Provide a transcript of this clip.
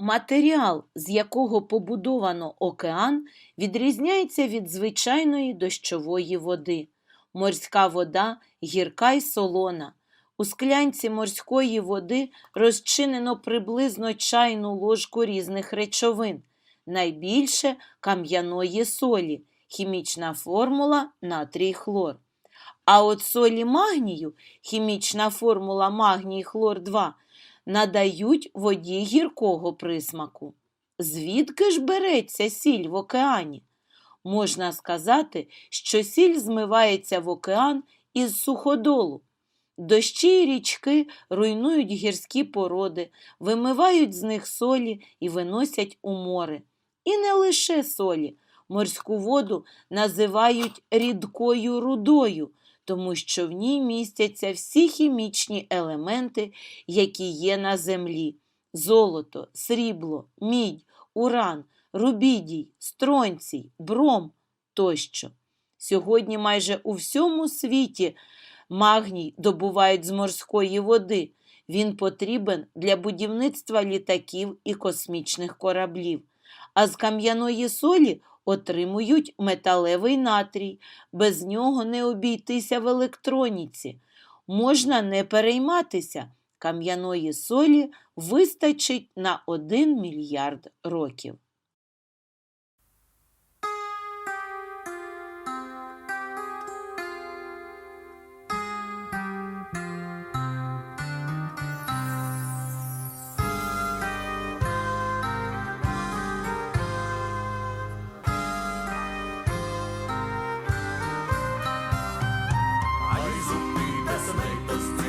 Матеріал, з якого побудовано океан, відрізняється від звичайної дощової води. Морська вода гірка й солона. У склянці морської води розчинено приблизно чайну ложку різних речовин, найбільше кам'яної солі, хімічна формула натрій хлор. А от солі магнію, хімічна формула магній хлор 2, надають воді гіркого присмаку. Звідки ж береться сіль в океані? Можна сказати, що сіль змивається в океан із суходолу. Дощі й річки руйнують гірські породи, вимивають з них солі і виносять у море. І не лише солі. Морську воду називають рідкою рудою, тому що в ній містяться всі хімічні елементи, які є на землі: золото, срібло, мідь, уран, рубідій, стронцій, бром тощо. Сьогодні майже у всьому світі магній добувають з морської води. Він потрібен для будівництва літаків і космічних кораблів. А з кам'яної солі отримують металевий натрій. Без нього не обійтися в електроніці. Можна не перейматися. Кам'яної солі вистачить на 1 мільярд років.